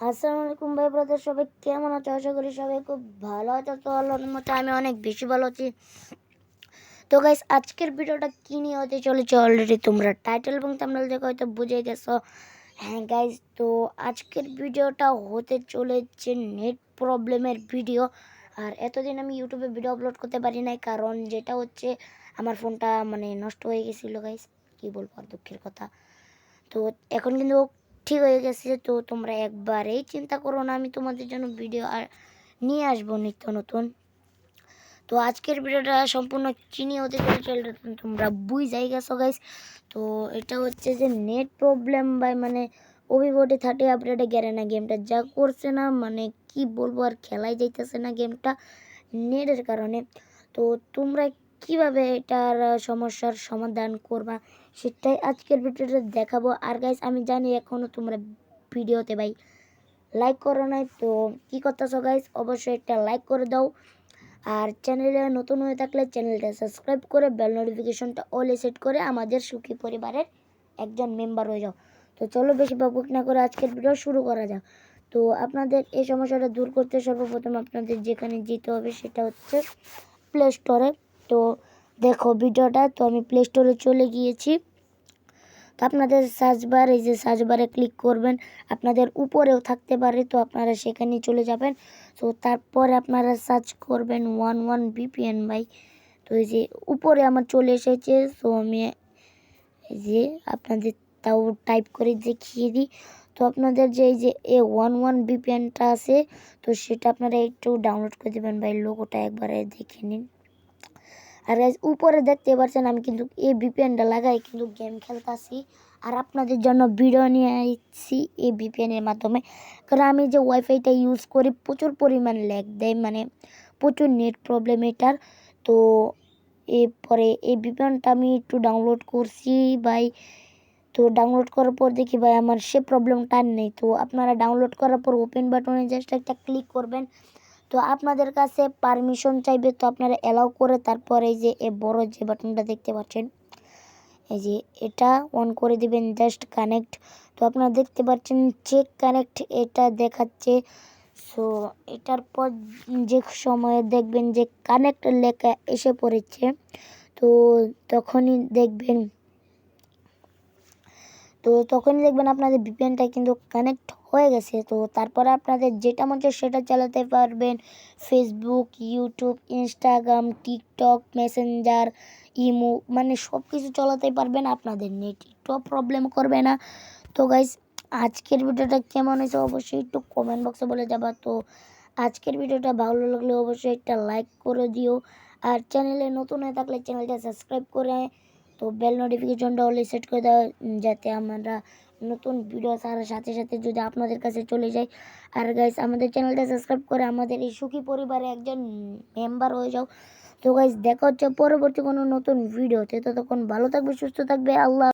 আসসালামু আলাইকুম ভাই ব্রাদার সবাই কেমন আছো? আশা করি সবাই খুব ভালো আছো। তো আল্লাহর মতো আমি অনেক বেশি ভালো আছি। তো গাইস আজকের ভিডিওটা কী নিয়ে হতে চলেছে অলরেডি তোমরা টাইটেল এবং থাম্বনেল দেখে হয়তো বুঝে গেছো। হ্যাঁ গাইস তো আজকের ভিডিওটা হতে চলেছে নেট প্রবলেমের ভিডিও আর এতদিন আমি ইউটিউবে ভিডিও আপলোড করতে পারি নাই, কারণ যেটা হচ্ছে আমার ফোনটা মানে নষ্ট হয়ে গেছিল গাইস কী বলব আর দুঃখের কথা। তো এখন কিন্তু ঠিক হয়ে গেছে তো তোমরা একবারেই চিন্তা করো না, আমি তোমাদের জন্য ভিডিও আর নিয়ে আসব নিত্য নতুন। তো আজকের ভিডিওটা সম্পূর্ণ চিনি হতে এটা তোমরা বুঝাই গেছো গাইস তো এটা হচ্ছে যে নেট প্রবলেম বা মানে ওভিবোর্ডে থার্টি আপডেটে গেলে না গেমটা যা করছে না মানে কি বলব আর খেলাই যাইতেছে না গেমটা নেটের কারণে। তো তোমরা কীভাবে এটার সমস্যার সমাধান করবা সেটাই আজকের ভিডিওটা দেখাবো। আর গাইস আমি জানি এখনও তোমরা ভিডিওতে ভাই লাইক করো নাই, তো কী করতেছো গাইস অবশ্যই একটা লাইক করে দাও। আর চ্যানেলে নতুন হয়ে থাকলে চ্যানেলটা সাবস্ক্রাইব করে বেল নোটিফিকেশনটা অলে সেট করে আমাদের সুখী পরিবারের একজন মেম্বার হয়ে যাও। তো চলো বেশি বকবক না করে আজকের ভিডিও শুরু করা যাক। তো আপনাদের এই সমস্যাটা দূর করতে সর্বপ্রথম আপনাদের যেখানে যেতে হবে সেটা হচ্ছে প্লে স্টোরে তো দেখো ভিডিওটা, তো আমি প্লে স্টোরে চলে গিয়েছি। তো আপনাদের সার্চ বার এই যে সার্চ বারে ক্লিক করবেন। আপনাদের উপরেও থাকতে পারে, তো আপনারা সেখানে চলে যাবেন। তো তারপরে আপনারা সার্চ করবেন ওয়ান ওয়ান বিপিএন বাই তো এই যে উপরে আমার চলে এসেছে, তো আমি এই যে আপনাদের তাও টাইপ করে দেখিয়ে দিই। তো আপনাদের যে এই যে এ ওয়ান ওয়ান বিপিএনটা আছে, তো সেটা আপনারা একটু ডাউনলোড করে দেবেন ভাই লোগোটা একবারে দেখে নিন। আর উপরে দেখতে পাচ্ছেন, আমি কিন্তু এই ভিপিএনটা লাগাই কিন্তু গেম খেলতেছি। আর আপনাদের জন্য ভিডিও নিয়ে আসছি এই ভিপিএনের মাধ্যমে। কারণ আমি যে ওয়াইফাইটা ইউজ করি, প্রচুর পরিমাণ ল্যাগ দেয় মানে প্রচুর নেট প্রবলেম এটার। তো এরপরে এই ভিপিএনটা আমি একটু ডাউনলোড করছি ভাই। তো ডাউনলোড করার পর দেখি ভাই, আমার সে প্রবলেমটা নেই। তো আপনারা ডাউনলোড করার পর ওপেন বাটনে জাস্ট একটা ক্লিক করবেন। তো আপনাদের কাছে পারমিশন চাইবে, তো আপনারা অ্যালাউ করে তারপর এই যে এ বড় যে বাটনটা দেখতে পাচ্ছেন, এই যে এটা অন করে দিবেন জাস্ট কানেক্ট তো আপনারা দেখতে পাচ্ছেন চেক কানেক্ট এটা দেখাচ্ছে। সো এটার পর যে সময়ে দেখবেন যে কানেক্ট লেখা এসে পড়েছে। তো তখনই দেখবেন। তো তখনই দেখবেন আপনাদের ভিপিএনটা কিন্তু কানেক্ট হয়ে গেছে। তো তারপরে আপনাদের যেটা মন চায় সেটা চালাতে পারবেন। Facebook YouTube Instagram TikTok Messenger imo মানে সব কিছু চালাতে পারবেন আপনাদের নেট একটু প্রবলেম করবে না। তো গাইজ আজকের ভিডিওটা কেমন হয়েছে অবশ্যই একটু কমেন্ট বক্সে বলে যাবা। তো আজকের ভিডিওটা ভালো লাগলে অবশ্যই একটা লাইক করে দিও। আর চ্যানেলে নতুন হয়ে থাকলে চ্যানেলটা সাবস্ক্রাইব করে তো বেল নোটিফিকেশনটা হলে সেট করে দেওয়া যাতে আমরা নতুন ভিডিও ছাড়ার সাথে সাথে যদি আপনাদের কাছে চলে যাই। আর গাইস আমাদের চ্যানেলটা সাবস্ক্রাইব করে আমাদের এই সুখী পরিবারে একজন মেম্বার হয়ে যাও। তো গাইস দেখা হচ্ছে পরবর্তী কোনো নতুন ভিডিওতে ততক্ষণ ভালো থাকবে, সুস্থ থাকবে, আল্লাহ